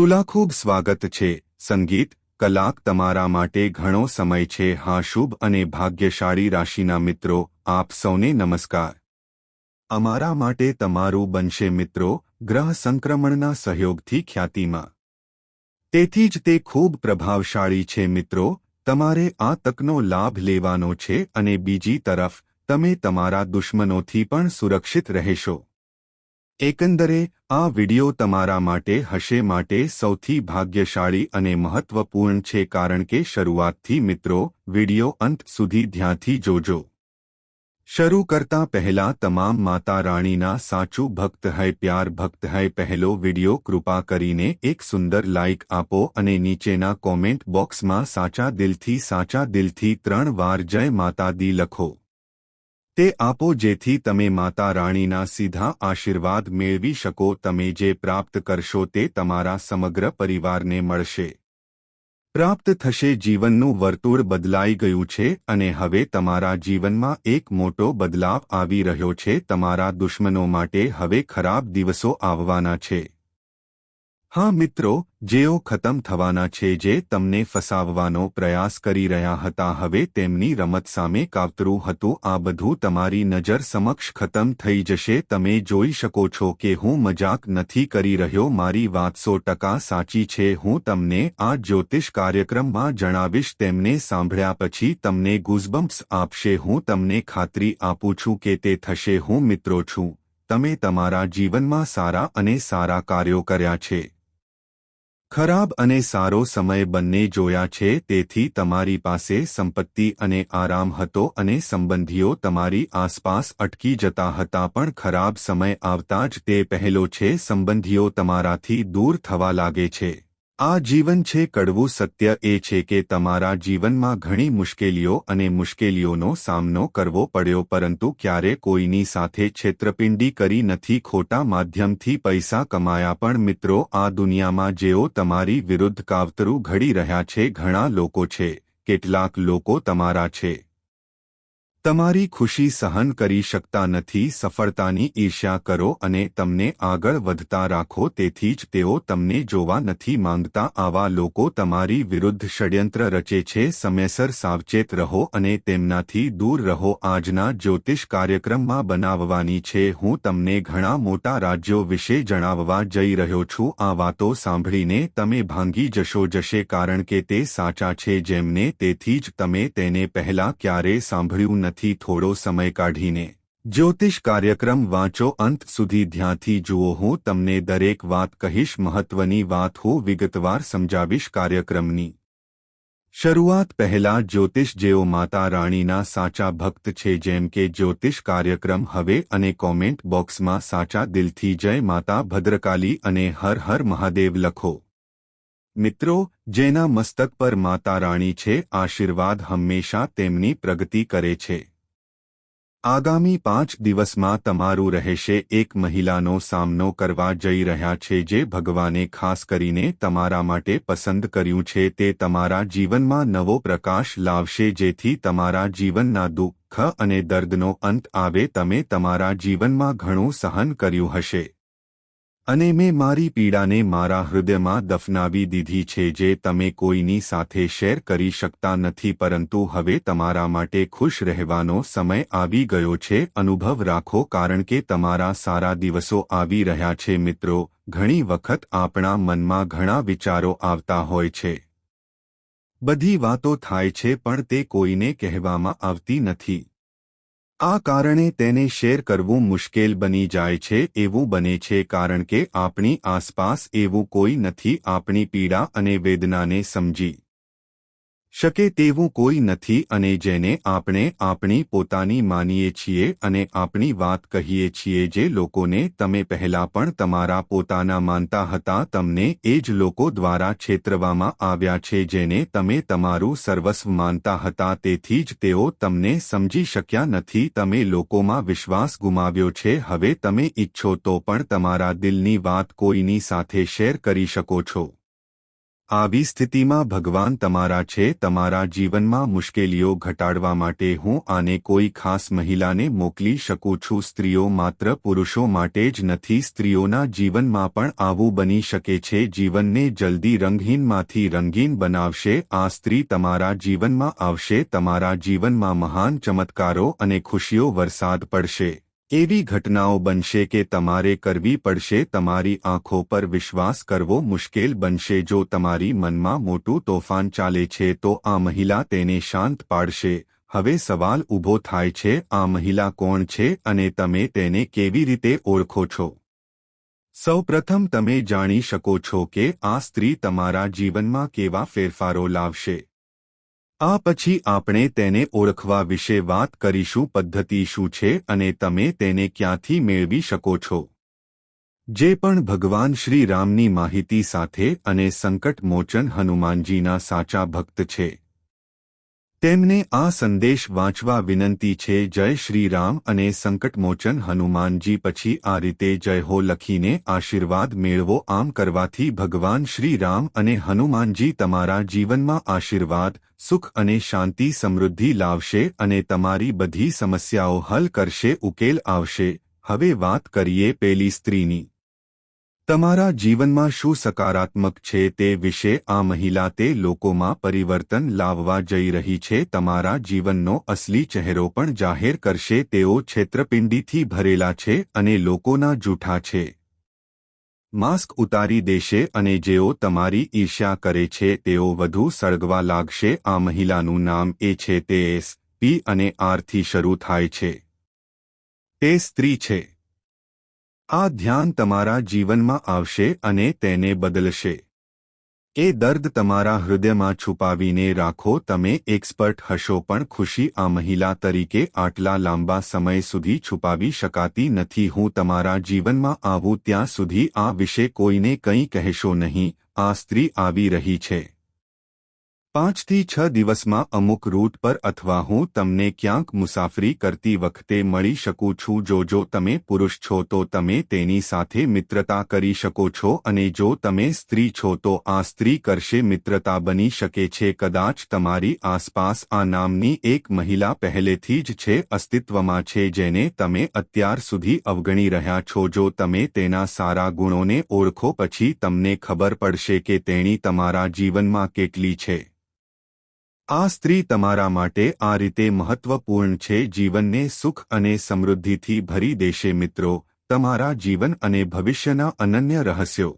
તુલા ખૂબ સ્વાગત છે. સંગીત, કલાક તમારા માટે ઘણો સમય છે. હા, શુભ અને ભાગ્યશાળી રાશિના મિત્રો, આપ સૌને નમસ્કાર. અમારા માટે તમારું બનશે મિત્રો, ગ્રહ સંક્રમણના સહયોગથી ખ્યાતિમાં. તેથી જ તે ખૂબ પ્રભાવશાળી છે મિત્રો, તમારે આ તકનો લાભ લેવાનો છે અને બીજી તરફ, તમે તમારા દુશ્મનોથી પણ સુરક્ષિત રહેશો. એકંદરે, આ વિડિયો તમારા માટે હશે માટે સૌથી ભાગ્યશાળી અને મહત્વપૂર્ણ છે કારણ કે શરૂઆતથી મિત્રો, વિડિયો અંત સુધી ધ્યાનથી જોજો. શરૂ કરતા પહેલા તમામ માતા રાણીના સાચું ભક્ત હૈ, પ્યાર ભક્ત હૈ, પહેલો વિડિયો કૃપા કરીને એક સુંદર લાઇક આપો અને નીચેના કોમેન્ટ બોક્સમાં સાચા દિલથી સાચા દિલથી ત્રણ વાર જય માતા દી લખો. તે આપો જેથી તમે માતા રાણીના સીધા આશીર્વાદ મેળવી શકો, તમે જે પ્રાપ્ત કરશો તે તમારા સમગ્ર પરિવારને મળશે. પ્રાપ્ત થશે, જીવનનું વર્તુળ બદલાઈ ગયું છે અને હવે તમારા જીવનમાં એક મોટો બદલાવ આવી રહ્યો છે, તમારા દુશ્મનો માટે હવે ખરાબ દિવસો આવવાના છે. હા મિત્રો, જેઓ ખતમ થવાના છે જે તમને ફસાવવાનો પ્રયાસ કરી રહ્યા હતા, હવે તેમની રમત સામે કાવતરું હતું. આ બધું તમારી નજર સમક્ષ ખતમ થઈ જશે. તમે જોઈ શકો છો કે હું મજાક નથી કરી રહ્યો. મારી વાત સો ટકા સાચી છે. હું તમને આ જ્યોતિષ કાર્યક્રમમાં જણાવીશ. તેમને સાંભળ્યા પછી તમને ગુઝબમ્પ્સ આપશે. હું તમને ખાતરી આપું છું કે તે થશે. હું મિત્રો છું. તમે તમારા જીવનમાં સારા અને સારા કાર્યો કર્યા છે. ખરાબ અને સારો સમય બંને જોયા છે, તેથી તમારી પાસે સંપત્તિ અને આરામ હતો અને સંબંધીઓ તમારી આસપાસ અટકી જતા હતા, પણ ખરાબ સમય આવતા જ તે પહેલો છે, સંબંધીઓ તમારાથી દૂર થવા લાગે છે. આ જીવન છે કડવું સત્ય એ છે કે તમારા જીવનમાં ઘણી મુશ્કેલીઓ અને મુશ્કેલીઓનો સામનો કરવો પડ્યો પરંતુ ક્યારે કોઈની સાથે છેતરપિંડી કરી નથી ખોટા માધ્યમથી પૈસા કમાયા પણ મિત્રો આ દુનિયામાં જેઓ તમારી વિરુદ્ધ કાવતરું ઘડી રહ્યા છે ઘણા લોકો છે, કેટલાક લોકો તમારા છે. તમારી ખુશી સહન કરી શકતા નથી, સફળતાની ઈર્ષ્યા કરો અને તમને આગળ વધતા રાખો, તેથી જ તેઓ તમને જોવા નથી માંગતા. આવા લોકો તમારી વિરુદ્ધ ષડયંત્ર રચે છે, સમયસર સાવચેત રહો અને તેમનાથી દૂર રહો. આજના જ્યોતિષ કાર્યક્રમમાં બનાવવાની છે, હું તમને ઘણા મોટા રાજ્યો વિશે જણાવવા જઈ રહ્યો છું. આ વાતો સાંભળીને તમે ભાંગી જશો જશે, કારણ કે તે સાચા છે જેમને તેથી જ તમે તેને પહેલા ક્યારેય સાંભળ્યું નથી. થોડો સમય કાઢીને જ્યોતિષ કાર્યક્રમ વાંચો. અંત સુધી ધ્યાનથી જુઓ, હું તમને દરેક વાત કહીશ, મહત્વની વાત હું વિગતવાર સમજાવીશ કાર્યક્રમની. શરૂઆત પહેલા જ્યોતિષ જેઓ માતા રાણીના સાચા ભક્ત છે, જેમ કે જ્યોતિષ કાર્યક્રમ હવે અને કોમેન્ટ બોક્સમાં સાચા દિલથી જય માતા ભદ્રકાલી અને હર હર મહાદેવ લખો. મિત્રો, જેના મસ્તક પર માતા રાણી છે, આશીર્વાદ હંમેશા તેમની પ્રગતિ કરે છે. આગામી પાંચ દિવસમાં તમારું રહેશે એક મહિલાનો સામનો કરવા જઈ રહ્યા છે જે ભગવાને ખાસ કરીને તમારા માટે પસંદ કર્યું છે તે તમારા જીવનમાં નવો પ્રકાશ લાવશે જેથી તમારા જીવનના દુઃખ અને દર્દનો અંત આવે તમે તમારા જીવનમાં ઘણું સહન કર્યું હશે. અને મેં મારી પીડાને મારા હૃદયમાં દફનાવી દીધી છે જે તમે કોઈની સાથે શેર કરી શકતા નથી પરંતુ હવે તમારા માટે ખુશ રહેવાનો સમય આવી ગયો છે. અનુભવ રાખો કારણ કે તમારા સારા દિવસો આવી રહ્યા છે મિત્રો. ઘણી વખત આપણા મનમાં ઘણા વિચારો આવતા હોય છે. બધી વાતો થાય છે પણ તે કોઈને કહેવામાં આવતી નથી. આ કારણે તેને શેર કરવું મુશ્કેલ બની જાય છે, એવું બને છે કારણ કે આપણી આસપાસ એવું કોઈ નથી, આપણી પીડા અને વેદનાને સમજી. શકે તેવું કોઈ નથી અને જેને આપણે આપણી પોતાની માનીએ છીએ અને આપણી વાત કહીએ છીએ જે લોકોને તમે પહેલા પણ તમારા પોતાના માનતા હતા, તમને એ જ લોકો દ્વારા છેતરવામાં આવ્યા છે જેને તમે તમારું સર્વસ્વ માનતા હતા, તેથી જ તેઓ તમને સમજી શક્યા નથી, તમે લોકોમાં વિશ્વાસ ગુમાવ્યો છે, હવે તમે ઈચ્છો તો પણ તમારા દિલની વાત કોઈની સાથે શેર કરી શકો છો. આવી સ્થિતિમાં ભગવાન તમારા છે, તમારા જીવનમાં મુશ્કેલીઓ ઘટાડવા માટે હું આને કોઈ ખાસ મહિલાને મોકલી શકું છું. સ્ત્રીઓ માત્ર પુરુષો માટે જ નથી, સ્ત્રીઓના જીવનમાં પણ આવું બની શકે છે. જીવનને જલ્દી રંગહીનમાંથી રંગીન બનાવશે. આ સ્ત્રી તમારા જીવનમાં આવશે, તમારા જીવનમાં મહાન ચમત્કારો અને ખુશીઓ વરસાદ પડશે. એવી ઘટનાઓ બનશે કે તમારે કરવી પડશે તમારી આંખો પર વિશ્વાસ કરવો મુશ્કેલ બનશે. જો તમારી મનમાં મોટું તોફાન ચાલે છે, તો આ મહિલા તેને શાંત પાડશે. હવે સવાલ ઊભો થાય છે, આ મહિલા કોણ છે અને તમે તેને કેવી રીતે ઓળખો છો? સૌપ્રથમ તમે જાણી શકો છો કે આ સ્ત્રી તમારા જીવનમાં કેવા ફેરફારો લાવશે. આ પછી આપણે તેને ઓળખવા વિશે વાત કરીશું પદ્ધતિ શું છે અને તમે તેને ક્યાંથી મેળવી શકો છો. જે પણ ભગવાન શ્રી રામની માહિતી સાથે અને સંકટ મોચન હનુમાનજીના સાચા ભક્ત છે. તેમને આ સંદેશ વાંચવા વિનંતી છે, જય શ્રી રામ અને સંકટમોચન હનુમાનજી પછી આ રીતે જય હો લખીને આશીર્વાદ મેળવો. આમ કરવાથી ભગવાન શ્રી રામ અને હનુમાનજી તમારા જીવનમાં આશીર્વાદ, સુખ અને શાંતિ સમૃદ્ધિ લાવશે અને તમારી બધી સમસ્યાઓ હલ કરશે, ઉકેલ આવશે. હવે વાત કરીએ પેલી સ્ત્રીની. તમારા જીવનમાં શું સકારાત્મક છે તે વિશે આ મહિલા તે લોકોમાં પરિવર્તન લાવવા જઈ રહી છે, તમારા જીવનનો અસલી ચહેરો પણ જાહેર કરશે, તેઓ છેત્રપિંડીથી ભરેલા છે અને લોકોના જૂઠા છે. માસ્ક ઉતારી દેશે અને જેઓ તમારી ઈર્ષ્યા કરે છે, તેઓ વધુ સળગવા લાગશે, આ મહિલાનું નામ એ છે તે એસ પી અને આરથી શરૂ થાય છે. તે સ્ત્રી છે. આ ધ્યાન તમારા જીવનમાં આવશે અને તેને બદલશે. એ દર્દ તમારા હૃદયમાં છુપાવીને રાખો, તમે એક્સપર્ટ હશો પણ ખુશી આ મહિલા તરીકે આટલા લાંબા સમય સુધી છુપાવી શકાતી નથી. હું તમારા જીવનમાં આવું ત્યાં સુધી આ વિશે કોઈને કંઈ કહેશો નહીં. આ સ્ત્રી આવી રહી છે. પાંચથી છ દિવસમાં અમુક રૂટ પર અથવા હું તમને ક્યાંક મુસાફરી કરતી વખતે મળી શકું છું. જો જો તમે પુરુષ છો, તો તમે તેની સાથે મિત્રતા કરી શકો છો અને જો તમે સ્ત્રી છો, તો આ સ્ત્રી કરશે મિત્રતા બની શકે છે. કદાચ તમારી આસપાસ આ નામની એક મહિલા પહેલેથી જ છે, અસ્તિત્વમાં છે, જેને તમે અત્યાર સુધી અવગણી રહ્યા છો. જો તમે તેના સારા ગુણોને ઓળખો, પછી તમને ખબર પડશે કે તેણી તમારા જીવનમાં કેટલી છે. આ સ્ત્રી તમારા માટે આ રીતે મહત્વપૂર્ણ છે, જીવનને સુખ અને સમૃદ્ધિથી ભરી દેશે મિત્રો, તમારા જીવન અને ભવિષ્યના અનન્ય રહસ્યો.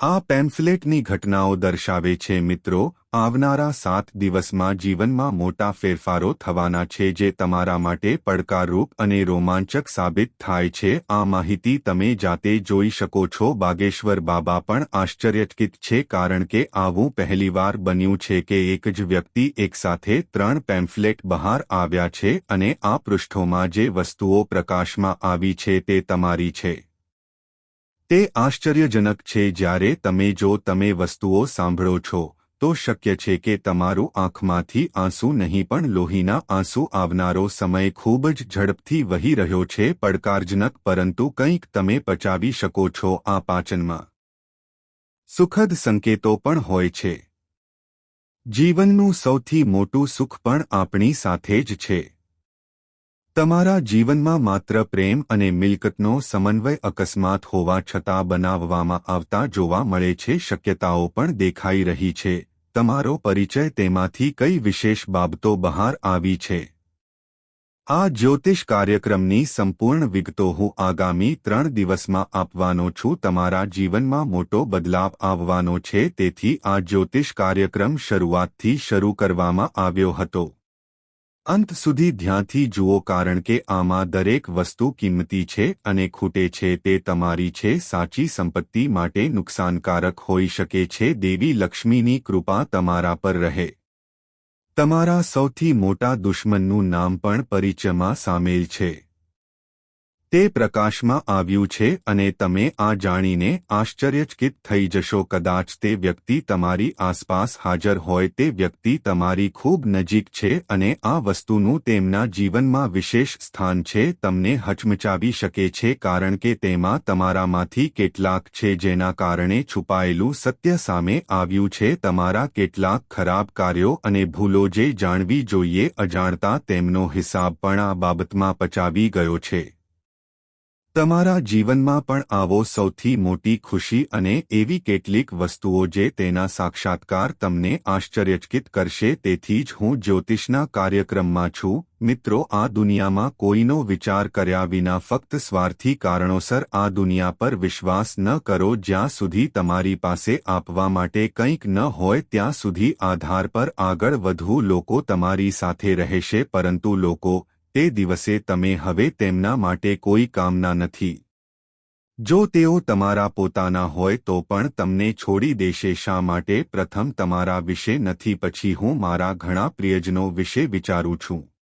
આ પેમ્ફલેટની ઘટનાઓ દર્શાવે છે, મિત્રો, આવનારા સાત દિવસમાં જીવનમાં મોટા ફેરફારો થવાના છે જે તમારા માટે પડકારરૂપ અને રોમાંચક સાબિત થાય છે. આ માહિતી તમે જાતે જોઈ શકો છો. બાગેશ્વર બાબા પણ આશ્ચર્યચકિત છે કારણ કે આવું પહેલીવાર બન્યું છે કે એક જ વ્યક્તિ એકસાથે ત્રણ પેમ્ફલેટ બહાર આવ્યા છે અને આ પૃષ્ઠોમાં જે વસ્તુઓ પ્રકાશમાં આવી છે તે તમારી છે. તે આશ્ચર્યજનક છે જ્યારે તમે જો તમે વસ્તુઓ સાંભળો છો, તો શક્ય છે કે તમારું આંખમાંથી આંસુ નહીં, પણ લોહીના આંસુ આવનારો સમય ખૂબ જ ઝડપથી વહી રહ્યો છે, પડકારજનક, પરંતુ કંઈક તમે પચાવી શકો છો આ પાચનમાં. સુખદ સંકેતો પણ હોય છે. જીવનનું સૌથી મોટું સુખ પણ આપણી સાથે જ છે. તમારા જીવનમાં માત્ર પ્રેમ અને મિલકતનો સમન્વય અકસ્માત હોવા છતાં બનાવવામાં આવતા જોવા મળે છે, શક્યતાઓ પણ દેખાઈ રહી છે. તમારો પરિચય તેમાંથી કઈ વિશેષ બાબતો બહાર આવી છે? આ જ્યોતિષ કાર્યક્રમની સંપૂર્ણ વિગતો હું આગામી ત્રણ દિવસમાં આપવાનો છું. તમારા જીવનમાં મોટો બદલાવ આવવાનો છે, તેથી આ જ્યોતિષ કાર્યક્રમ શરૂઆતથી શરૂ કરવામાં આવ્યો હતો. અંત સુધી ધ્યાનથી જુઓ કારણ કે આમાં દરેક વસ્તુ કિંમતી છે અને ખૂટે છે તે તમારી છે સાચી સંપત્તિ માટે નુકસાનકારક હોઈ શકે છે દેવી લક્ષ્મીની કૃપા તમારા પર રહે. તમારા સૌથી મોટા દુશ્મનનું નામ પણ પરિચયમાં સામેલ છે. તે પ્રકાશમાં આવ્યું છે અને તમે આ જાણીને આશ્ચર્યચકિત થઈ જશો, કદાચ તે વ્યક્તિ તમારી આસપાસ હાજર હોય, તે વ્યક્તિ તમારી ખૂબ નજીક છે અને આ વસ્તુનું તેમના જીવનમાં વિશેષ સ્થાન છે, તમને હચમચાવી શકે છે કારણ કે તેમાં તમારામાંથી કેટલાક છે જેના કારણે છુપાયેલું સત્ય સામે આવ્યું છે, તમારા કેટલાક ખરાબ કાર્યો અને ભૂલો જે જાણવી જોઈએ, અજાણતા તેમનો હિસાબ પણ આ બાબતમાં પચાવી ગયો છે. તમારા જીવનમાં પણ આવો સૌથી મોટી ખુશી અને એવી કેટલીક વસ્તુઓ જે તેના સાક્ષાત્કાર તમને આશ્ચર્યચકિત કરશે તેથી જ હું જ્યોતિષના કાર્યક્રમમાં છું. મિત્રો, આ દુનિયામાં કોઈનો વિચાર કર્યા વિના ફક્ત સ્વાર્થી કારણોસર આ દુનિયા પર વિશ્વાસ ન કરો. જ્યાં સુધી તમારી પાસે આપવા માટે કંઈક ન હોય, ત્યાં સુધી આધાર પર આગળ વધવું લોકો તમારી સાથે રહેશે, પરંતુ લોકો તે દિવસે તમે હવે તેમના માટે કોઈ કામના નથી. જો તેઓ તમારા પોતાના હોય તો પણ તમને છોડી દેશે શા માટે? પ્રથમ તમારા વિશે નથી, પછી હું મારા ઘણા પ્રિયજનો વિશે વિચારું છું.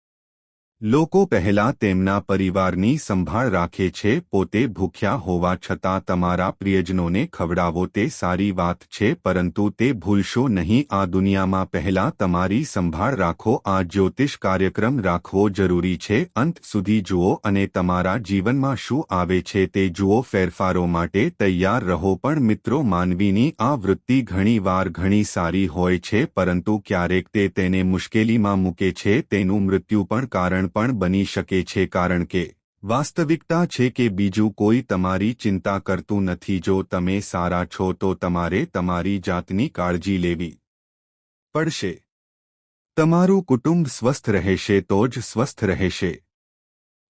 લોકો પહેલા તેમના પરિવારની સંભાળ રાખે છે, પોતે ભૂખ્યા હોવા છતાં તમારા પ્રિયજનોને ખવડાવો તે સારી વાત છે, પરંતુ તે ભૂલશો નહીં, આ દુનિયામાં પહેલા તમારી સંભાળ રાખો, આ જ્યોતિષ કાર્યક્રમ રાખવો જરૂરી છે, અંત સુધી જુઓ અને તમારા જીવનમાં શું આવે છે તે જુઓ, ફેરફારો માટે તૈયાર રહો, પણ મિત્રો માનવીની આ વૃત્તિ ઘણીવાર ઘણી સારી હોય છે, પરંતુ ક્યારેક તે તેને મુશ્કેલીમાં મૂકે છે, તેનું મૃત્યુ પણ કારણ પણ બની શકે છે કારણ કે વાસ્તવિકતા છે કે બીજું કોઈ તમારી ચિંતા કરતું નથી. જો તમે સારા છો તો તમારે તમારી જાતની કાળજી લેવી પડશે. તમારું કુટુંબ સ્વસ્થ રહેશે તો જ સ્વસ્થ રહેશે.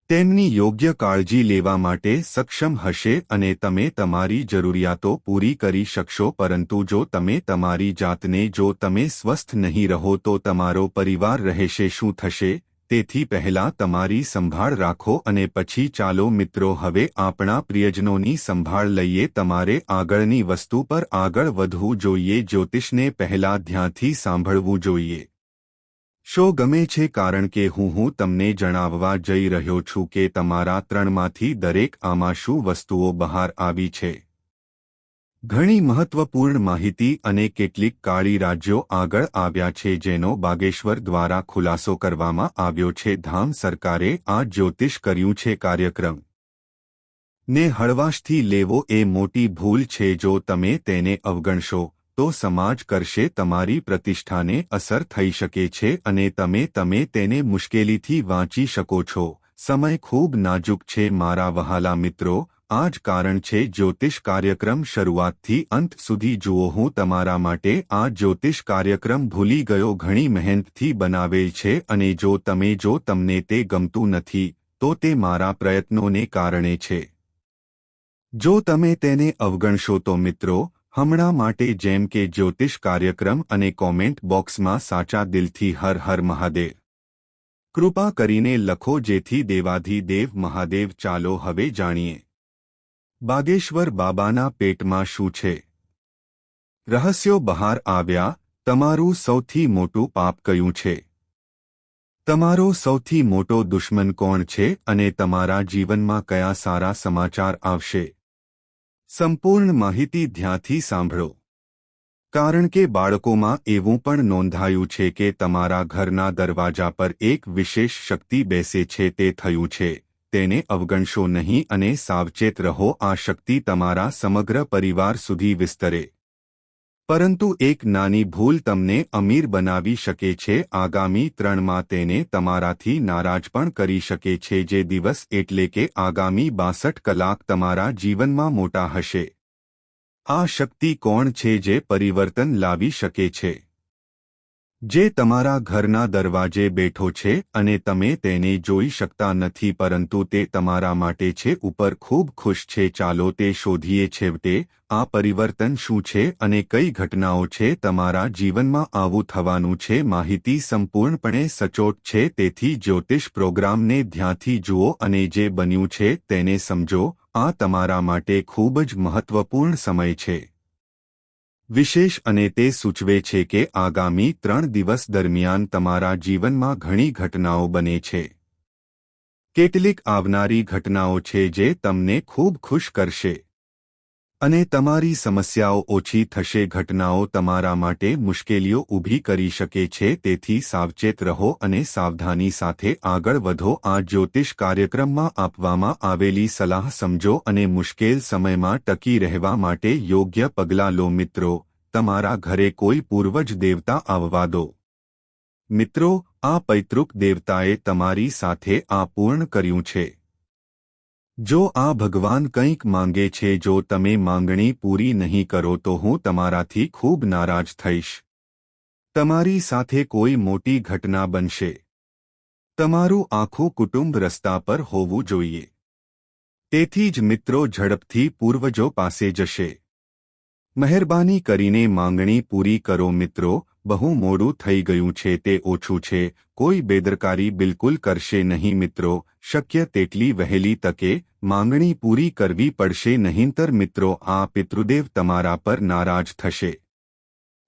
તેમની યોગ્ય કાળજી લેવા માટે સક્ષમ હશે અને તમે તમારી જરૂરિયાતો પૂરી કરી શકશો. પરંતુ જો તમે તમારી જાતને, જો તમે સ્વસ્થ નહીં રહો તો તમારો પરિવાર રહેશે. શું થશે? તેથી પહેલા તમારી સંભાળ રાખો અને પછી ચાલો મિત્રો હવે આપણા પ્રિયજનોની સંભાળ લઈએ તમારે આગળની વસ્તુ પર આગળ વધવું જોઈએ, જ્યોતિષને પહેલા ધ્યાનથી સાંભળવું જોઈએ. શો ગમે છે કારણ કે હું હું તમને જણાવવા જઈ રહ્યો છું કે તમારા ત્રણમાંથી દરેક આમાં શું વસ્તુઓ બહાર આવી છે. ઘણી મહત્વપૂર્ણ માહિતી અને કેટલીક કાળી રાજ્યો આગળ આવ્યા છે જેનો બાગેશ્વર દ્વારા ખુલાસો કરવામાં આવ્યો છે. ધામ સરકારે આ જ્યોતિષ કર્યું છે કાર્યક્રમ. ને હળવાશથી લેવો એ મોટી ભૂલ છે. જો તમે તેને અવગણશો, તો સમાજ કરશે તમારી પ્રતિષ્ઠાને અસર થઈ શકે છે અને તમે તમે તેને મુશ્કેલીથી વાંચી શકો છો. સમય ખૂબ નાજુક છે. મારા વહાલા મિત્રો આ જ કારણ છે જ્યોતિષ કાર્યક્રમ શરૂઆતથી અંત સુધી જુઓ હું તમારા માટે આ જ્યોતિષ કાર્યક્રમ ભૂલી ગયો ઘણી મહેનતથી બનાવેલ છે અને જો તમે, જો તમને તે ગમતું નથી, તો તે મારા પ્રયત્નોને કારણે છે. જો તમે તેને અવગણશો તો મિત્રો, હમણાં માટે જેમ કે જ્યોતિષ કાર્યક્રમ અને કોમેન્ટ બોક્સમાં સાચા દિલથી હર હર મહાદેવ. કૃપા કરીને લખો જેથી દેવાધિદેવ મહાદેવ ચાલો હવે જાણીએ. બાગેશ્વર બાબાના પેટમાં શું છે? રહસ્યો બહાર આવ્યા, તમારું સૌથી મોટું પાપ કયું છે? તમારો સૌથી મોટો દુશ્મન કોણ છે અને તમારા જીવનમાં કયા સારા સમાચાર આવશે? સંપૂર્ણ માહિતી ધ્યાનથી સાંભળો. કારણ કે બાળકોમાં એવું પણ નોંધાયું છે કે તમારા ઘરના દરવાજા પર એક વિશેષ શક્તિ બેસે છે, તે થયું છે. તેને અવગણશો નહીં અને સાવચેત રહો, આ શક્તિ તમારા સમગ્ર પરિવાર સુધી વિસ્તરે. પરંતુ એક નાની ભૂલ તમને અમીર બનાવી શકે છે, આગામી ત્રણમાં તેને તમારાથી નારાજ પણ કરી શકે છે, જે દિવસ એટલે કે આગામી બાસઠ કલાક તમારા જીવનમાં મોટા હશે. આ શક્તિ કોણ છે જે પરિવર્તન લાવી શકે છે? જે તમારા ઘરના દરવાજે બેઠો છે અને તમે તેને જોઈ શકતા નથી પરંતુ તે તમારા માટે છે, ઉપર ખૂબ ખુશ છે, ચાલો તે શોધીએ છેવટે, આ પરિવર્તન શું છે અને કઈ ઘટનાઓ છે, તમારા જીવનમાં આવું થવાનું છે, માહિતી સંપૂર્ણપણે સચોટ છે, તેથી જ્યોતિષ પ્રોગ્રામને ધ્યાનથી જુઓ અને જે બન્યું છે તેને સમજો, આ તમારા માટે ખૂબ જ મહત્વપૂર્ણ સમય છે. વિશેષ અને તે સૂચવે છે કે આગામી ત્રણ દિવસ દરમિયાન તમારા જીવનમાં ઘણી ઘટનાઓ બને છે. કેટલીક આવનારી ઘટનાઓ છે જે તમને ખૂબ ખુશ કરશે. અને તમારી સમસ્યાઓ ઓછી થશે, ઘટનાઓ તમારા માટે મુશ્કેલીઓ ઊભી કરી શકે છે, તેથી સાવચેત રહો અને સાવધાની સાથે આગળ વધો. આ જ્યોતિષ કાર્યક્રમમાં આપવામાં આવેલી સલાહ સમજો અને મુશ્કેલ સમયમાં ટકી રહેવા માટે યોગ્ય પગલાં લો. મિત્રો, તમારા ઘરે કોઈ પૂર્વજ દેવતા આવવા દો. મિત્રો, આ પૈતૃક દેવતાએ તમારી સાથે આ પૂર્ણ કર્યું છે. જો આ ભગવાન કંઈક માંગે છે, જો તમે માંગણી પૂરી નહીં કરો, તો હું તમારાથી ખૂબ નારાજ થઈશ. તમારી સાથે કોઈ મોટી ઘટના બનશે. તમારું આખું કુટુંબ રસ્તા પર હોવું જોઈએ. તેથી જ મિત્રો ઝડપથી પૂર્વજો પાસે જશે. મહેરબાની કરીને માંગણી પૂરી કરો મિત્રો બહુ મોડું થઈ ગયું છે, તે ઓછું છે. કોઈ બેદરકારી બિલકુલ કરશે નહીં મિત્રો. શક્ય તેટલી વહેલી તકે માંગણી પૂરી કરવી પડશે નહીંતર મિત્રો, આ પિતૃદેવ તમારા પર નારાજ થશે.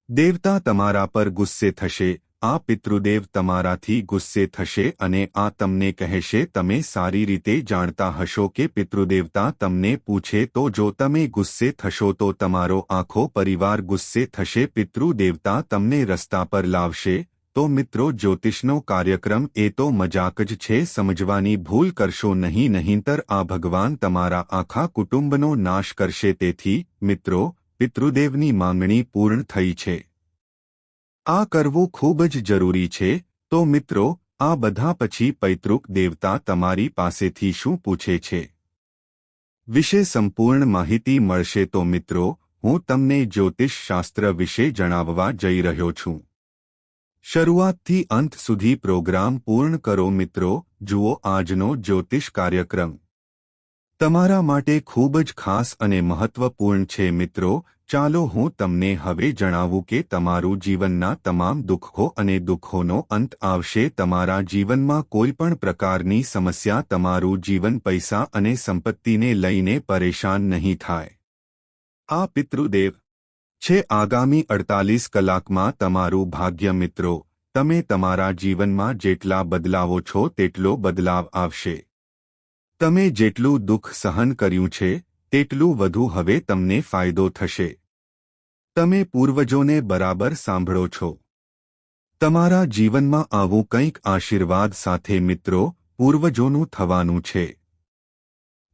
દેવતા તમારા પર ગુસ્સે થશે. આ પિતૃદેવ તમારાથી ગુસ્સે થશે અને આ તમને કહેશે, તમે સારી રીતે જાણતા હશો કે પિતૃદેવતા તમને પૂછે તો જો તમે ગુસ્સે થશો તો તમારો આખો પરિવાર ગુસ્સે થશે, પિતૃદેવતા તમને રસ્તા પર લાવશે. તો મિત્રો, જ્યોતિષનો કાર્યક્રમ એ તો મજાક જ છે, સમજવાની ભૂલ કરશો નહીં, નહીંતર આ ભગવાન તમારા આખા કુટુંબનો નાશ કરશે. તેથી મિત્રો, પિતૃદેવની માંગણી પૂર્ણ થઈ છે. આ કરવું ખૂબ જ જરૂરી છે, તો મિત્રો, આ બધા પછી પૈતૃક દેવતા તમારી પાસેથી શું પૂછે છે? વિશે સંપૂર્ણ માહિતી મળશે તો મિત્રો, હું તમને જ્યોતિષ શાસ્ત્ર વિશે જણાવવા જઈ રહ્યો છું. શરૂઆતથી અંત સુધી પ્રોગ્રામ પૂર્ણ કરો મિત્રો, જુઓ આજનો જ્યોતિષ કાર્યક્રમ. તમારા માટે ખૂબ જ ખાસ અને મહત્વપૂર્ણ છે મિત્રો, ચાલો હું તમને હવે જણાવું કે તમારું જીવનના તમામ દુઃખો અને દુઃખોનો અંત આવશે. તમારા જીવનમાં કોઈ પણ પ્રકારની સમસ્યા તમારું જીવન, પૈસા અને સંપત્તિને લઈને પરેશાન નહીં થાય. આ પિતૃદેવ છે. આગામી અડતાલીસ કલાકમાં તમારું ભાગ્ય મિત્રો, તમે તમારા જીવનમાં જેટલા બદલાવો છો, તેટલો બદલાવ આવશે. તમે જેટલું દુઃખ સહન કર્યું છે, તેટલું વધુ હવે તમને ફાયદો થશે. તમે પૂર્વજોને બરાબર સાંભળો છો. તમારા જીવનમાં આવું કંઈક આશીર્વાદ સાથે મિત્રો, પૂર્વજોનું થવાનું છે.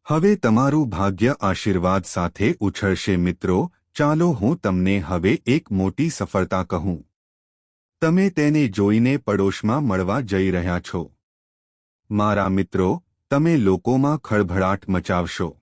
હવે તમારું ભાગ્ય આશીર્વાદ સાથે ઉછળશે મિત્રો, ચાલો હું તમને હવે એક મોટી સફળતા કહું. તમે તેને જોઈને પડોશમાં મળવા જઈ રહ્યા છો. મારા મિત્રો તમે લોકોમાં ખળભળાટ મચાવશો.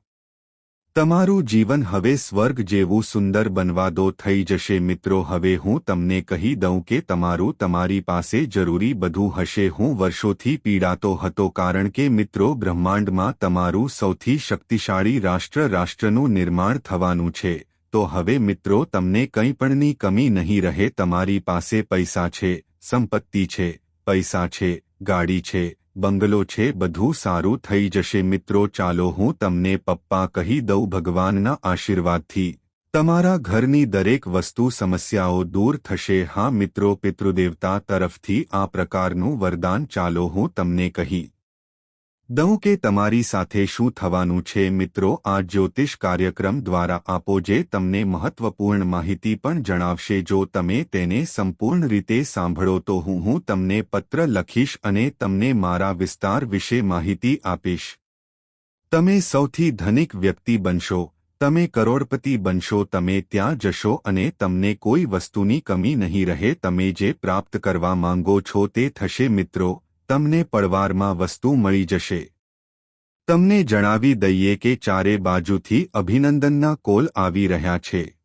તમારું જીવન હવે સ્વર્ગ જેવું સુંદર બનવા દો થઈ જશે મિત્રો, હવે હું તમને કહી દઉં કે તમારું તમારી પાસે જરૂરી બધું હશે. હું વર્ષોથી પીડાતો હતો કારણ કે મિત્રો, બ્રહ્માંડમાં તમારું સૌથી શક્તિશાળી રાષ્ટ્ર રાષ્ટ્રનું નિર્માણ થવાનું છે. તો હવે મિત્રો, તમને કંઈ પણની કમી નહીં રહે, તમારી પાસે પૈસા છે, સંપત્તિ છે, પૈસા છે, ગાડી છે બંગલો છે, બધું સારું થઈ જશે. મિત્રો, ચાલો હું તમને પપ્પા કહી દઉં ભગવાનના આશીર્વાદથી. તમારા ઘરની દરેક વસ્તુ સમસ્યાઓ દૂર થશે. હા, મિત્રો, પિતૃદેવતા તરફથી આ પ્રકારનું વરદાન ચાલો હું તમને કહી. દઉં કે તમારી સાથે શું થવાનું છે મિત્રો આ જ્યોતિષ કાર્યક્રમ દ્વારા આપો જે તમને મહત્વપૂર્ણ માહિતી પણ જણાવશે જો તમે તેને સંપૂર્ણ રીતે સાંભળો તો હું હું તમને પત્ર લખીશ અને તમને મારા વિસ્તાર વિશે માહિતી આપીશ તમે સૌથી ધનિક વ્યક્તિ બનશો તમે કરોડપતિ બનશો તમે ત્યાં જશો અને તમને કોઈ વસ્તુની કમી નહીં રહે તમે જે પ્રાપ્ત કરવા માંગો છો તે થશે મિત્રો તમને પડવારમાં વસ્તુ મળી જશે. તમને જણાવી દઈએ કે ચારે બાજુથી અભિનંદનના કોલ આવી રહ્યા છે.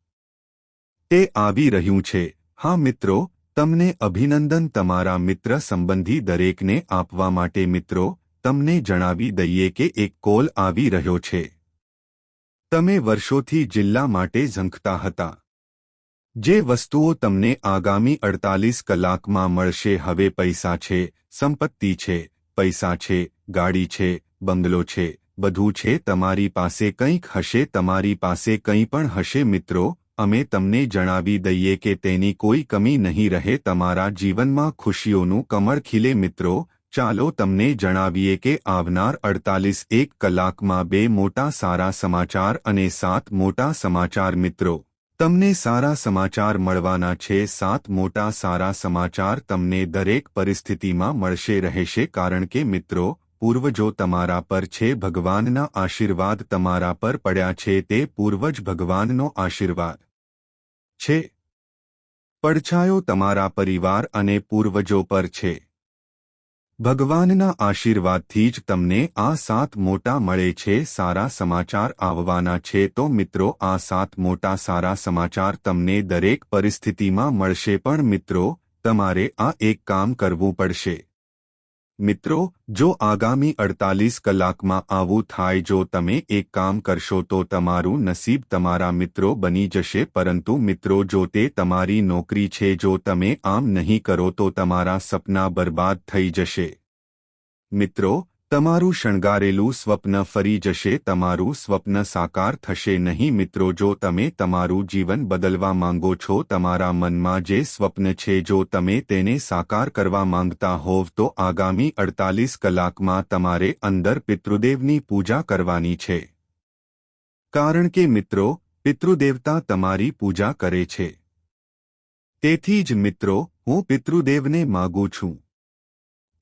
તે આવી રહ્યું છે. હા મિત્રો, તમને અભિનંદન તમારા મિત્ર સંબંધી દરેકને આપવા માટે મિત્રો, તમને જણાવી દઈએ કે એક કોલ આવી રહ્યો છે. તમે વર્ષોથી જિલ્લા માટે ઝંખતા હતા. જે વસ્તુઓ તમને આગામી અડતાલીસ કલાકમાં મળશે, હવે પૈસા છે, સંપત્તિ છે, પૈસા છે, ગાડી છે, બંગલો છે, બધું છે, તમારી પાસે કંઈક હશે, તમારી પાસે કંઈ પણ હશે, મિત્રો, અમે તમને જણાવી દઈએ કે તેની કોઈ કમી નહીં રહે, તમારા જીવનમાં ખુશીઓનું કમળ ખીલે, મિત્રો, ચાલો તમને જણાવીએ કે આવનાર અડતાલીસ એક કલાકમાં બે મોટા સારા સમાચાર અને સાત મોટા સમાચાર, મિત્રો. તમને સારા સમાચાર મળવાના છે, સાત મોટા સારા સમાચાર તમને દરેક પરિસ્થિતિમાં મળશે રહેશે, કારણ કે મિત્રો, પૂર્વજો તમારા પર છે, ભગવાનના આશીર્વાદ તમારા પર પડ્યા છે, તે પૂર્વજ ભગવાનનો આશીર્વાદ છે. પડછાયો તમારા પરિવાર અને પૂર્વજો પર છે. ભગવાનના આશીર્વાદથી જ તમને આ સાત મોટા મળે છે, સારા સમાચાર આવવાના છે. તો મિત્રો, આ સાત મોટા સારા સમાચાર તમને દરેક પરિસ્થિતિમાં મળશે. પણ મિત્રો, તમારે આ એક કામ કરવું પડશે. મિત્રો, જો આગામી અડતાલીસ કલાકમાં આવું થાય જો તમે એક કામ કરશો તો તમારું નસીબ તમારા મિત્રો બની જશે, પરંતુ મિત્રો જો તે તમારી નોકરી છે, જો તમે આમ નહીં કરો તો તમારા સપના બરબાદ થઈ જશે. મિત્રો તમારું શણગારેલું સ્વપ્ન ફરી જશે, તમારું સ્વપ્ન સાકાર થશે નહીં. મિત્રો, જો તમે તમારું જીવન બદલવા માંગો છો, તમારા મનમાં જે સ્વપ્ન છે, જો તમે તેને સાકાર કરવા માંગતા હોવ, તો આગામી અડતાલીસ કલાકમાં તમારે અંદર પિતૃદેવની પૂજા કરવાની છે. કારણ કે, મિત્રો, પિતૃદેવતા તમારી પૂજા કરે છે. તેથી જ, મિત્રો, હું પિતૃદેવને માગું છું.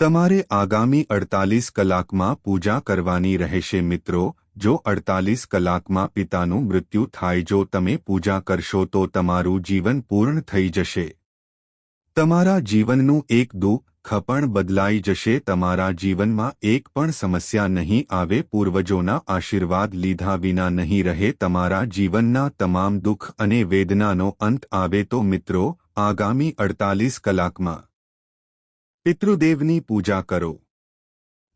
તમારે આગામી અડતાલીસ કલાકમાં પૂજા કરવાની રહેશે મિત્રો, જો અડતાલીસ કલાકમાં પિતાનું મૃત્યુ થાય જો તમે પૂજા કરશો તો તમારું જીવન પૂર્ણ થઈ જશે. તમારા જીવનનું એક દુઃખ પણ બદલાઈ જશે, તમારા જીવનમાં એક પણ સમસ્યા નહીં આવે, પૂર્વજોના આશીર્વાદ લીધા વિના નહીં રહે, તમારા જીવનના તમામ દુઃખ અને વેદનાનો અંત આવે તો મિત્રો, આગામી અડતાલીસ કલાકમાં પિતૃદેવની પૂજા કરો.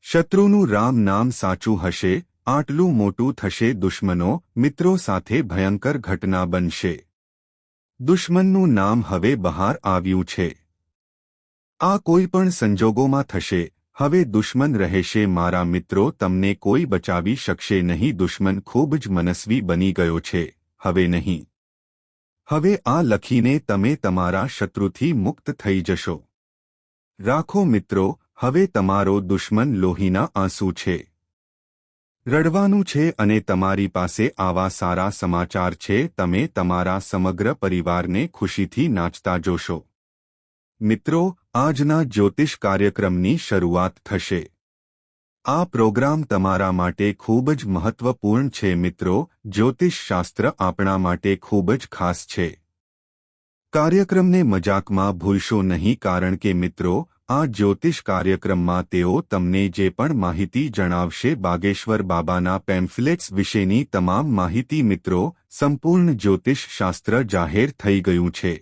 શત્રુનું રામ નામ સાચું હશે, આટલું મોટું થશે દુશ્મનો, મિત્રો સાથે ભયંકર ઘટના બનશે. દુશ્મનનું નામ હવે બહાર આવ્યું છે. આ કોઈ પણ સંજોગોમાં થશે, હવે દુશ્મન રહેશે મારા મિત્રો તમને કોઈ બચાવી શકશે નહીં, દુશ્મન ખૂબ જ મનસ્વી બની ગયો છે, હવે નહીં. હવે આ લખીને તમે તમારા શત્રુથી મુક્ત થઈ જશો. રાખો મિત્રો, હવે તમારો દુશ્મન લોહીના આંસુ છે. રડવાનું છે અને તમારી પાસે આવા સારા સમાચાર છે, તમે તમારા સમગ્ર પરિવારને ખુશીથી નાચતા જોશો. મિત્રો, આજના જ્યોતિષ કાર્યક્રમની શરૂઆત થશે. આ પ્રોગ્રામ તમારા માટે ખૂબ જ મહત્વપૂર્ણ છે મિત્રો જ્યોતિષશાસ્ત્ર આપણા માટે ખૂબ જ ખાસ છે. કાર્યક્રમને મજાકમાં ભૂલશો નહીં કારણ કે મિત્રો, આ જ્યોતિષ કાર્યક્રમમાં તેઓ તમને જે પણ માહિતી જણાવશે બાગેશ્વર બાબાના પેમ્ફલેટ્સ વિશેની તમામ માહિતી મિત્રો, સંપૂર્ણ જ્યોતિષ શાસ્ત્ર જાહેર થઈ ગયું છે.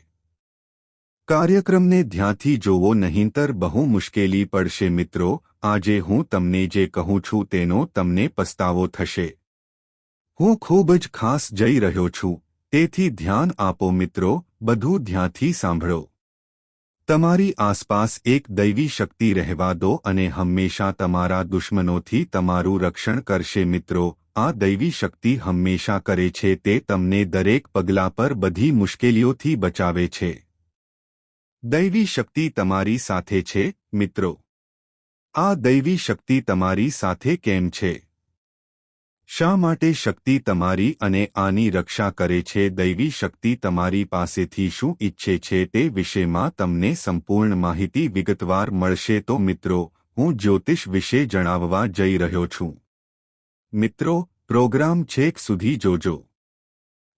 કાર્યક્રમને ધ્યાનથી જોવો નહીંતર બહુ મુશ્કેલી પડશે મિત્રો, આજે હું તમને જે કહું છું તેનો તમને પસ્તાવો થશે. હું ખૂબ જ ખાસ જઈ રહ્યો છું, તેથી ધ્યાન આપો મિત્રો બધું ધ્યાનથી સાંભળો. તમારી આસપાસ એક દૈવી શક્તિ રહેવા દો અને હંમેશા તમારા દુશ્મનોથી તમારું રક્ષણ કરશે મિત્રો, આ દૈવી શક્તિ હંમેશા કરે છે તે તમને દરેક પગલા પર બધી મુશ્કેલીઓથી બચાવે છે. દૈવી શક્તિ તમારી સાથે છે, મિત્રો. આ દૈવી શક્તિ તમારી સાથે કેમ છે? શા માટે શક્તિ તમારી અને આની રક્ષા કરે છે? દૈવી શક્તિ તમારી પાસેથી શું ઈચ્છે છે તે વિશેમાં તમને સંપૂર્ણ માહિતી વિગતવાર મળશે. તો મિત્રો, હું જ્યોતિષ વિશે જણાવવા જઈ રહ્યો છું. મિત્રો, પ્રોગ્રામ છેક સુધી જોજો.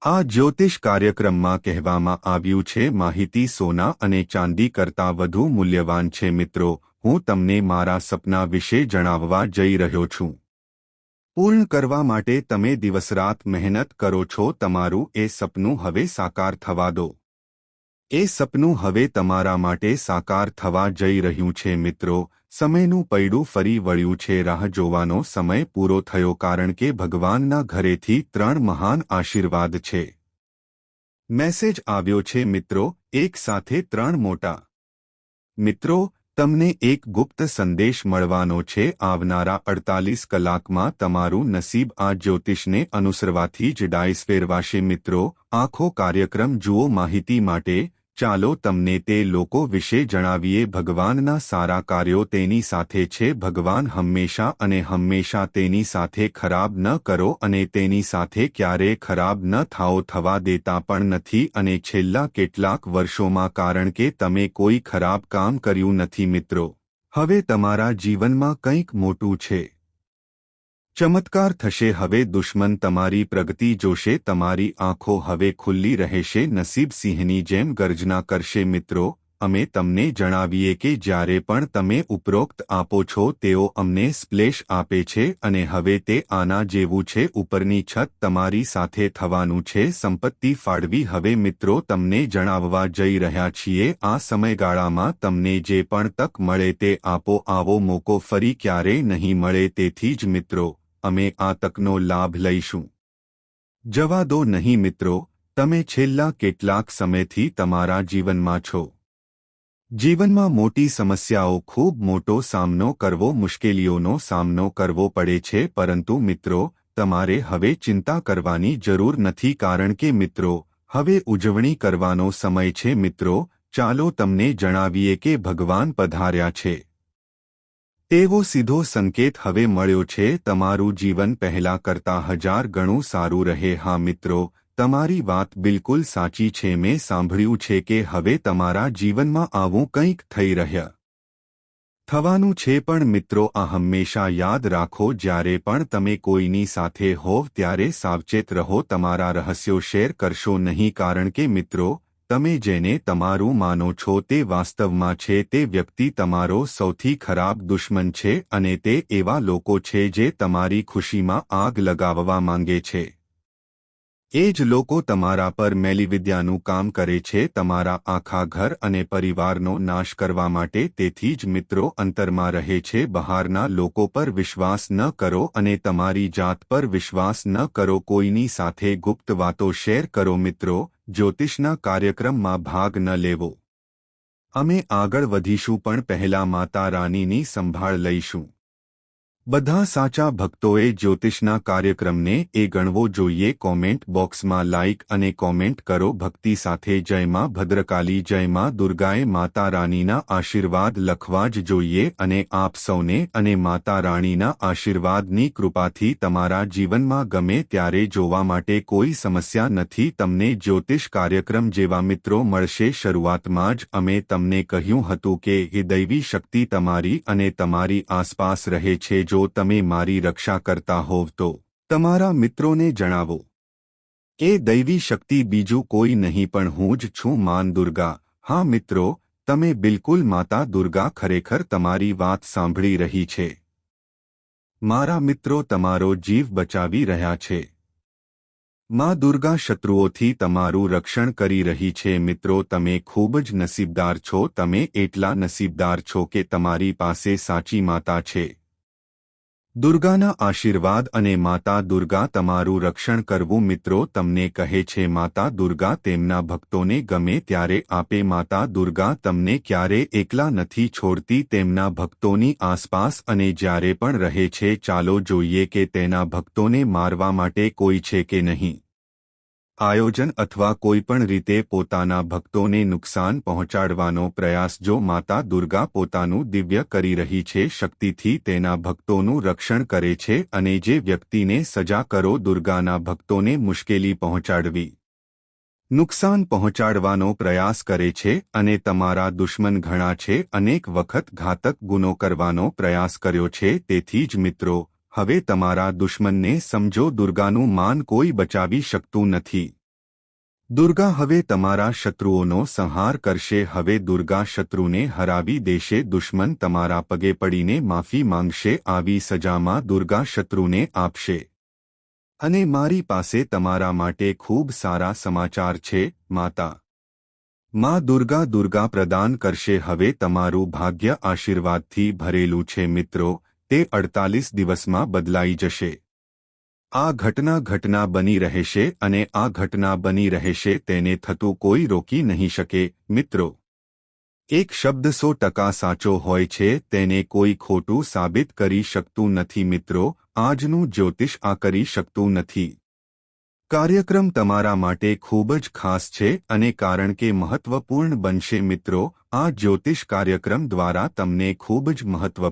આ જ્યોતિષ કાર્યક્રમમાં કહેવામાં આવ્યું છે, માહિતી સોના અને ચાંદી કરતાં વધુ મૂલ્યવાન છે. મિત્રો, હું તમને મારા સપના વિશે જણાવવા જઈ રહ્યો છું. પૂર્ણ કરવા માટે તમે દિવસરાત મહેનત કરો છો, તમારું એ સપનું હવે સાકાર થવા દો. એ સપનું હવે તમારા માટે સાકાર થવા જઈ રહ્યું છે મિત્રો, સમયનું પૈડું ફરી વળ્યું છે, રાહ જોવાનો સમય પૂરો થયો કારણ કે ભગવાનના ઘરેથી ત્રણ મહાન આશીર્વાદ છે. મેસેજ આવ્યો છે મિત્રો, એક સાથે ત્રણ મોટા. મિત્રો તમને એક ગુપ્ત સંદેશ મળવાનો છે, આવનારા અડતાલીસ કલાકમાં તમારું નસીબ આ જ્યોતિષને અનુસરવાથી જ ડાયસ ફેરવાશે. મિત્રો, આખો કાર્યક્રમ જુઓ માહિતી માટે ચાલો તમને તે લોકો વિશે જણાવીએ ભગવાનના સારા કાર્યો તેની સાથે છે. ભગવાન હંમેશા અને હંમેશા તેની સાથે ખરાબ ન કરો અને તેની સાથે ક્યારેય ખરાબ ન થાઓ થવા દેતા પણ નથી અને છેલ્લા કેટલાક વર્ષોમાં કારણ કે તમે કોઈ ખરાબ કામ કર્યું નથી મિત્રો. હવે તમારા જીવનમાં કંઈક મોટું છે. ચમત્કાર થશે, હવે દુશ્મન તમારી પ્રગતિ જોશે, તમારી આંખો હવે ખુલ્લી રહેશે, નસીબ સિંહની જેમ ગર્જના કરશે, મિત્રો, અમે તમને જણાવીએ કે જ્યારે પણ તમે ઉપરોક્ત આપો છો, તેઓ અમને સ્પ્લેશ આપે છે અને હવે તે આના જેવું છે, ઉપરની છત તમારી સાથે થવાનું છે, સંપત્તિ ફાળવી, હવે મિત્રો, તમને જણાવવા જઈ રહ્યા છીએ, આ સમયગાળામાં તમને જે પણ તક મળે તે આપો, આવો મોકો ફરી ક્યારેય નહીં મળે, તેથી જ, મિત્રો અમે આ તકનો લાભ લઈશું. જવા દો નહીં મિત્રો, તમે છેલ્લા કેટલાક સમયથી તમારા જીવનમાં છો. જીવનમાં મોટી સમસ્યાઓ ખૂબ મોટો સામનો કરવો મુશ્કેલીઓનો સામનો કરવો પડે છે, પરંતુ મિત્રો, તમારે હવે ચિંતા કરવાની જરૂર નથી કારણ કે મિત્રો, હવે ઉજવણી કરવાનો સમય છે મિત્રો, ચાલો તમને જણાવીએ કે ભગવાન પધાર્યા છે. તેવો સીધો સંકેત હવે મળ્યો છે, તમારું જીવન પહેલા કરતા હજાર ગણું સારું રહે. હા મિત્રો, તમારી વાત બિલકુલ સાચી છે. મેં સાંભળ્યું છે કે હવે તમારા જીવનમાં આવું કંઈક થઈ રહ્યા થવાનું છે. પણ મિત્રો, આ હંમેશા યાદ રાખો, જ્યારે પણ તમે કોઈની સાથે હોવ ત્યારે સાવચેત રહો. તમારા રહસ્યો શેર કરશો નહીં. કારણ કે મિત્રો તમે જેને તમારું માનો છો તે વાસ્તવમાં છે, તે વ્યક્તિ તમારો સૌથી ખરાબ દુશ્મન છે અને તે એવા લોકો છે જે તમારી ખુશીમાં આગ લગાવવા માંગે છે. એ જ લોકો તમારા પર મેલીવિદ્યાનું કામ કરે છે, તમારા આખા ઘર અને પરિવારનો નાશ કરવા માટે, તેથી જ મિત્રો અંતરમાં રહે છે, બહારના લોકો પર વિશ્વાસ ન કરો અને તમારી જાત પર વિશ્વાસ ન કરો, કોઈની સાથે ગુપ્ત વાતો શેર કરો મિત્રો જ્યોતિષના કાર્યક્રમમાં ભાગ ન લેવો. અમે આગળ વધીશું પણ પહેલા માતા રાનીની સંભાળ લઈશું. બધા સાચા ભક્તોએ જ્યોતિષના કાર્યક્રમને એ ગણવો જોઈએ. કોમેન્ટ બોક્સમાં લાઇક અને કોમેન્ટ કરો. ભક્તિ સાથે જયમાં ભદ્રકાલી જયમાં દુર્ગાએ માતા રાણીના આશીર્વાદ લખવા જ જોઈએ અને આપ સૌને અને માતા રાણીના આશીર્વાદની કૃપાથી તમારા જીવનમાં ગમે ત્યારે જોવા માટે કોઈ સમસ્યા નથી. તમને જ્યોતિષ કાર્યક્રમ જેવા મિત્રો મળશે. શરૂઆતમાં જ અમે તમને કહ્યું હતું કે એ દૈવી શક્તિ તમારી અને તમારી આસપાસ રહે છે. જો જો તમે મારી રક્ષા કરતા હોવ તો તમારા મિત્રોને જણાવો. એ દૈવી શક્તિ બીજું કોઈ નહીં પણ હું જ છું માન દુર્ગા. હા મિત્રો, તમે બિલકુલ માતા દુર્ગા ખરેખર તમારી વાત સાંભળી રહી છે. મારા મિત્રો તમારો જીવ બચાવી રહ્યા છે. માં દુર્ગા શત્રુઓથી તમારું રક્ષણ કરી રહી છે મિત્રો, તમે ખૂબ જ નસીબદાર છો, તમે એટલા નસીબદાર છો કે તમારી પાસે સાચી માતા છે. દુર્ગાના આશીર્વાદ અને માતા દુર્ગા તમારું રક્ષણ કરવું મિત્રો તમને કહે છે, માતા દુર્ગા તેમના ભક્તોને ગમે ત્યારે આપે, માતા દુર્ગા તમને ક્યારે એકલા નથી છોડતી, તેમના ભક્તોની આસપાસ અને જ્યારે પણ રહે છે, ચાલો જોઈએ કે તેના ભક્તોને મારવા માટે કોઈ છે કે નહીં. આયોજન અથવા કોઈપણ રીતે પોતાના ભક્તોને નુકસાન પહોંચાડવાનો પ્રયાસ જો માતા દુર્ગા પોતાનું દિવ્ય કરી રહી છે, શક્તિથી તેના ભક્તોનું રક્ષણ કરે છે અને જે વ્યક્તિને સજા કરો દુર્ગાના ભક્તોને મુશ્કેલી પહોંચાડવી. નુકસાન પહોંચાડવાનો પ્રયાસ કરે છે અને તમારા દુશ્મન ઘણા છે, અનેક વખત ઘાતક ગુનો કરવાનો પ્રયાસ કર્યો છે, તેથી જ મિત્રો હવે તમારા દુશ્મનને સમજો, દુર્ગાનું માન કોઈ બચાવી શકતું નથી. દુર્ગા હવે તમારા શત્રુઓનો સંહાર કરશે, હવે દુર્ગા શત્રુને હરાવી દેશે, દુશ્મન તમારા પગે પડીને માફી માંગશે, આવી સજામાં દુર્ગા શત્રુને આપશે. અને મારી પાસે તમારા માટે ખૂબ સારા સમાચાર છે, માતા. માં દુર્ગા દુર્ગા પ્રદાન કરશે, હવે તમારું ભાગ્ય આશીર્વાદથી ભરેલું છે, મિત્રો. તે અડતાલીસ દિવસમાં બદલાઈ જશે. આ ઘટના ઘટના બની રહેશે અને આ ઘટના બની રહેશે તેને થતું કોઈ રોકી નહીં શકે, મિત્રો. એક શબ્દ સો ટકા સાચો હોય છે, તેને કોઈ ખોટું સાબિત કરી શકતું નથી, મિત્રો. આજનું જ્યોતિષ આ કરી શકતું નથી. કાર્યક્રમ તમારા માટે ખૂબ જ ખાસ છે અને કારણ કે મહત્વપૂર્ણ બનશે, મિત્રો. આ જ્યોતિષ કાર્યક્રમ દ્વારા તમને ખૂબ જ મહત્વ